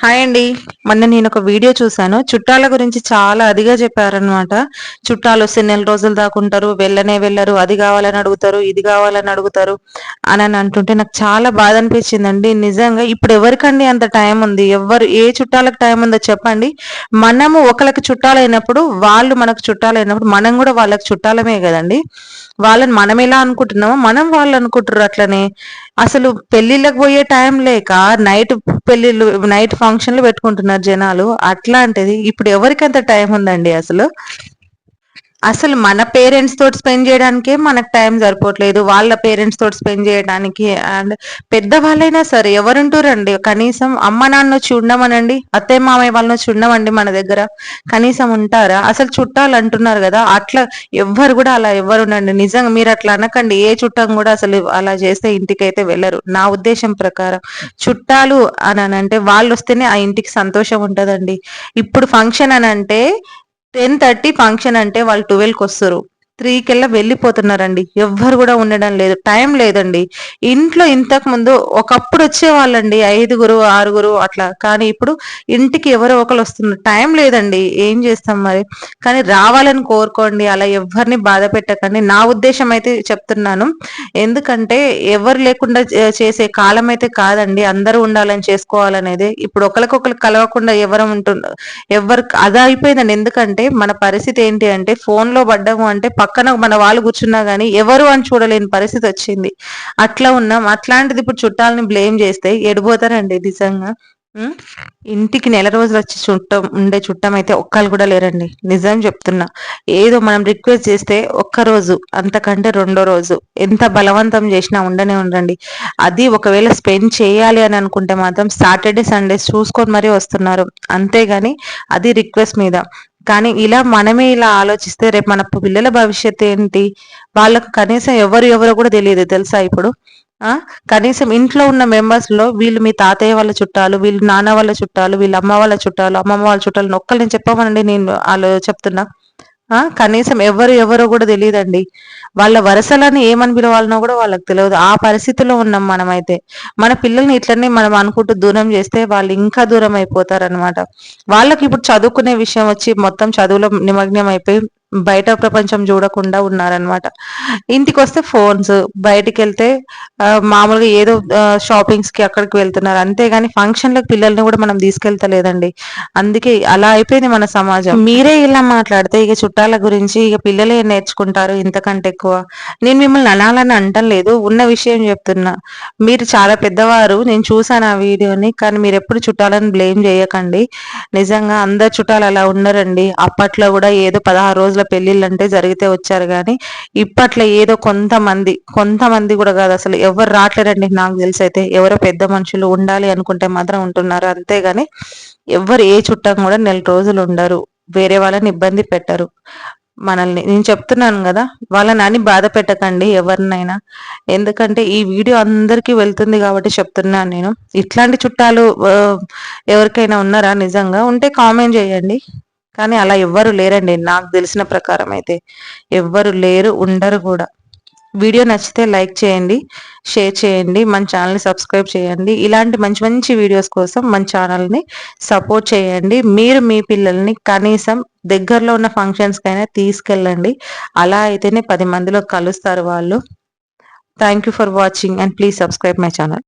Hi అండి. మొన్న నేను ఒక వీడియో చూశాను. చుట్టాల గురించి చాలా అదిగా చెప్పారనమాట చుట్టాలు వస్తే నెల రోజులు దాకుంటారు వెళ్ళనే వెళ్ళరు. అది కావాలని అడుగుతారు. ఇది కావాలని అడుగుతారు. అని అని అంటుంటే నాకు చాలా బాధ అనిపించిందండి. నిజంగా ఇప్పుడు ఎవరికండి అంత టైం ఉంది? ఎవరు ఏ చుట్టాలకు టైం ఉందో చెప్పండి. మనము ఒకరికి చుట్టాలైనప్పుడు వాళ్ళు మనకు చుట్టాలైనప్పుడు మనం కూడా వాళ్ళకి చుట్టాలమే కదండి. వాళ్ళని మనం ఎలా అనుకుంటున్నామో మనం వాళ్ళు అనుకుంటారు అట్లనే. అసలు పెళ్ళిళ్ళకి పోయే టైం లేక నైట్ పెళ్ళిళ్ళు నైట్ ఫంక్షన్లు పెట్టుకుంటున్నారు జనాలు. అట్లాంటిది ఇప్పుడు ఎవరికి అంత టైం ఉందండి అసలు? అసలు మన పేరెంట్స్ తోటి స్పెండ్ చేయడానికే మనకు టైం సరిపోవట్లేదు. వాళ్ళ పేరెంట్స్ తోటి స్పెండ్ చేయడానికి అండ్ పెద్దవాళ్ళైనా సరే ఎవరుంటారండి? కనీసం అమ్మ నాన్న చూడమనండి అత్తయ్య మామయ్య వాళ్ళని చూడమండి మన దగ్గర. కనీసం ఉంటారా? అసలు చుట్టాలు అంటున్నారు కదా అట్లా ఎవ్వరు కూడా అలా ఎవరు ఉండండి నిజంగా మీరు అట్లా అనకండి. ఏ చుట్టం కూడా అసలు అలా చేస్తే ఇంటికి అయితే వెళ్ళరు. నా ఉద్దేశం ప్రకారం చుట్టాలు అని అంటే వాళ్ళు వస్తేనే ఆ ఇంటికి సంతోషం ఉంటదండి. ఇప్పుడు ఫంక్షన్ అని అంటే టెన్ థర్టీ ఫంక్షన్ అంటే వాళ్ళు ట్వెల్వ్కి వస్తారు. త్రీ కెల్లా వెళ్ళిపోతున్నారండి. ఎవ్వరు కూడా ఉండడం లేదు. టైం లేదండి. ఇంట్లో ఇంతకు ముందు ఒకప్పుడు వచ్చేవాళ్ళండి. ఐదుగురు ఆరుగురు అట్లా. కానీ ఇప్పుడు ఇంటికి ఎవరో ఒకరు వస్తున్నారు. టైం లేదండి. ఏం చేస్తాం మరి? కానీ రావాలని కోరుకోండి. అలా ఎవరిని బాధ పెట్టకండి. నా ఉద్దేశం అయితే చెప్తున్నాను. ఎందుకంటే ఎవరు లేకుండా చేసే కాలం అయితే కాదండి. అందరూ ఉండాలని చేసుకోవాలనేది. ఇప్పుడు ఒకరికొకరు కలవకుండా ఎవరు ఉంటున్నారు ఎవరు అది అయిపోయిందండి. ఎందుకంటే మన పరిస్థితి ఏంటి అంటే ఫోన్లో పడ్డము అంటే పక్కన మన వాళ్ళు కూర్చున్నా గానీ ఎవరు అని చూడలేని పరిస్థితి వచ్చింది. అట్లా ఉన్నాం. అట్లాంటిది ఇప్పుడు చుట్టాలని బ్లేమ్ చేస్తే ఎడిపోతారండి నిజంగా. ఇంటికి నెల రోజులు వచ్చి చుట్టం ఉండే చుట్టం అయితే ఒక్కళ్ళు కూడా లేరండి. నిజం చెప్తున్నా. ఏదో మనం రిక్వెస్ట్ చేస్తే ఒక్క రోజు అంతకంటే రెండో రోజు ఎంత బలవంతం చేసినా ఉండనే ఉండండి అది ఒకవేళ స్పెండ్ చేయాలి అని అనుకుంటే మాత్రం సాటర్డే సండేస్ చూసుకొని మరీ వస్తున్నారు. అంతేగాని అది రిక్వెస్ట్ మీద. కానీ ఇలా మనమే ఇలా ఆలోచిస్తే రేపు మన పిల్లల భవిష్యత్తు ఏంటి? వాళ్ళకు కనీసం ఎవరు ఎవరో కూడా తెలియదు తెలుసా ఇప్పుడు? ఆ? కనీసం ఇంట్లో ఉన్న మెంబర్స్లో వీళ్ళు మీ తాతయ్య వాళ్ళ చుట్టాలు వీళ్ళు నాన్న వాళ్ళ చుట్టాలు వీళ్ళ అమ్మ వాళ్ళ చుట్టాలు అమ్మమ్మ వాళ్ళ చుట్టాలు ఒక్కరిని చెప్పమనండి నేను వాళ్ళు చెప్తున్నా. కనీసం ఎవరు ఎవరో కూడా తెలియదండి. వాళ్ళ వరసలని ఏమని పిలవాలనో కూడా వాళ్ళకి తెలియదు. ఆ పరిస్థితిలో ఉన్నాం మనమైతే. మన పిల్లల్ని ఇట్లనే మనం అనుకుంటూ దూరం చేస్తే వాళ్ళు ఇంకా దూరం అయిపోతారు అనమాట వాళ్ళకి ఇప్పుడు చదువుకునే విషయం వచ్చి మొత్తం చదువులో నిమగ్నం అయిపోయి బయట ప్రపంచం చూడకుండా ఉన్నారనమాట ఇంటికి వస్తే ఫోన్స్ బయటికి వెళ్తే మామూలుగా ఏదో షాపింగ్స్కి అక్కడికి వెళ్తున్నారు. అంతేగాని ఫంక్షన్లకు పిల్లల్ని కూడా మనం తీసుకెళ్తలేదండి. అందుకే అలా అయిపోయింది మన సమాజం. మీరే ఇలా మాట్లాడితే ఇక చుట్టాల గురించి ఇక పిల్లలే నేర్చుకుంటారు ఇంతకంటే ఎక్కువ. నేను మిమ్మల్ని అనాలని అంటం లేదు. ఉన్న విషయం చెప్తున్నా. మీరు చాలా పెద్దవారు. నేను చూసాను ఆ వీడియోని. కానీ మీరు ఎప్పుడు చుట్టాలని బ్లేమ్ చేయకండి. నిజంగా అందరు చుట్టాలు అలా ఉండరండి అప్పట్లో కూడా ఏదో పదహారు రోజులు రోజుల పెళ్ళిళ్ళు అంటే జరిగితే వచ్చారు కానీ ఇప్పట్లో ఏదో కొంతమంది కొంతమంది కూడా కాదు అసలు ఎవరు రావట్లేరండి నాకు తెలిసి అయితే. ఎవరో పెద్ద మనుషులు ఉండాలి అనుకుంటే మాత్రం ఉంటున్నారు. అంతేగాని ఎవరు ఏ చుట్టం కూడా నెల రోజులు ఉండరు. వేరే వాళ్ళని ఇబ్బంది పెట్టరు. మనల్ని నేను చెప్తున్నాను కదా వాళ్ళని అని బాధ పెట్టకండి ఎవరినైనా. ఎందుకంటే ఈ వీడియో అందరికీ వెళ్తుంది కాబట్టి చెప్తున్నాను నేను. ఇట్లాంటి చుట్టాలు ఎవరికైనా ఉన్నారా నిజంగా? ఉంటే కామెంట్ చేయండి. కానీ అలా ఎవ్వరు లేరండి నాకు తెలిసిన ప్రకారం అయితే. ఎవ్వరు లేరు ఉండరు కూడా. వీడియో నచ్చితే లైక్ చేయండి షేర్ చేయండి మన ఛానల్ని సబ్స్క్రైబ్ చేయండి. ఇలాంటి మంచి మంచి వీడియోస్ కోసం మన ఛానల్ని సపోర్ట్ చేయండి. మీరు మీ పిల్లల్ని కనీసం దగ్గరలో ఉన్న ఫంక్షన్స్కైనా తీసుకెళ్ళండి. అలా అయితేనే పది మందిలో కలుస్తారు వాళ్ళు. Thank you for watching and please subscribe my channel